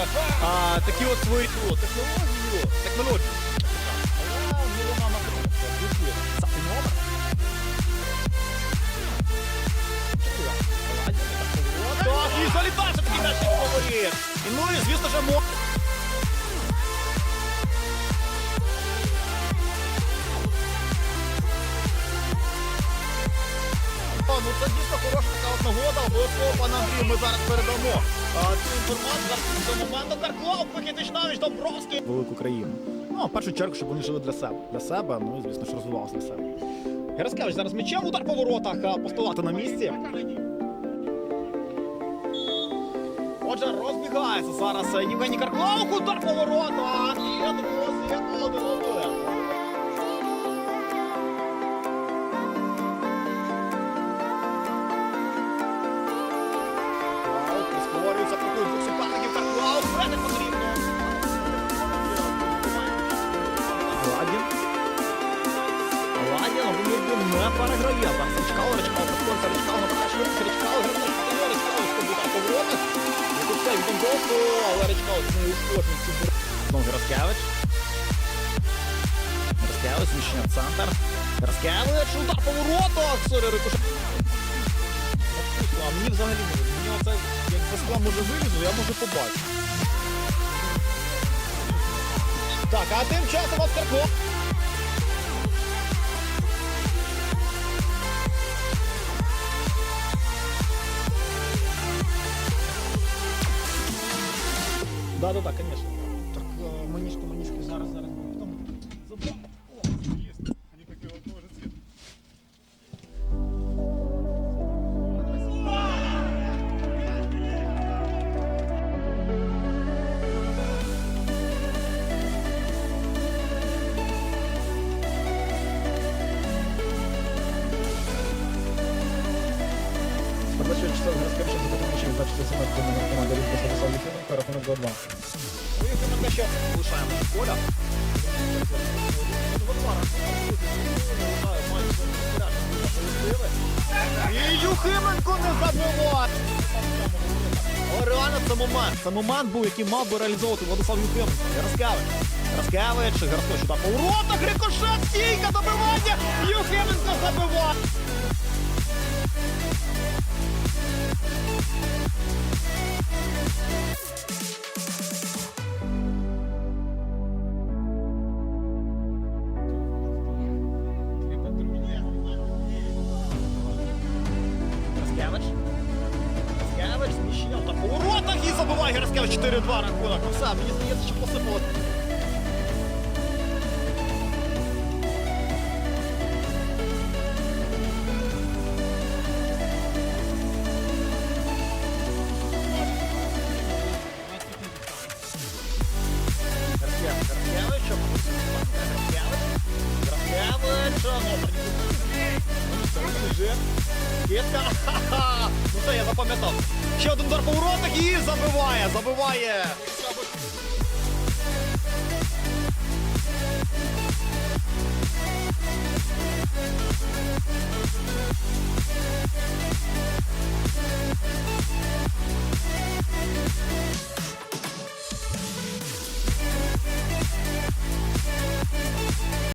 як а, такі от свої о, технологію, технологію. Але головна напрямка, звідки? Сапий номер. Так, і залітає все таки м'яч від фаворит. І ну і звісно ж мо... нагода, обов'язково Андрію ми зараз передамо цю інформацію до моменту Карклов, Микитич Навіч, Домбровський. Велику країну. Ну, в першу чергу, щоб вони жили для себе. Для себе, ну і звісно ж розвивалися для себе. Гераскевич зараз м'ячем, удар по воротах, а, поставати на місці. Отже, розбігається зараз Євгеній Карклаук, удар по воротах. І я думаю, Ладін, Гумірдін не переграє. Гераскевич, зміщення в центр. Гераскевич, удар по воротах. Сорі, рикошет. А мені взагалі за скла може я можу побачити. Так, а тим часом от Карко. Да, да, да, конечно. Так манішку, манішку зараз, зараз. Петричем 24 номер команди Різьба Станіслав Ліфіненко, рахунок 2-2. Ну, якщо ми те, лишаємо поля. І Юхименко не забиває! Реально. Це момент був, який мав би реалізовувати Владислав Юхименко. Яроскевич. Яроскевич, Гарко, сюди по воротах, рикошет, стійка, добивання! Юхименко забиває! Гераскевич. Гераскевич, зміщення та по воротах і забиває Гераскевич 4-2 рахунок. Ну все, мені здається, що посипало. Кітка. Ну це я запам'ятав. Ще один удар по воротах і забиває, забиває.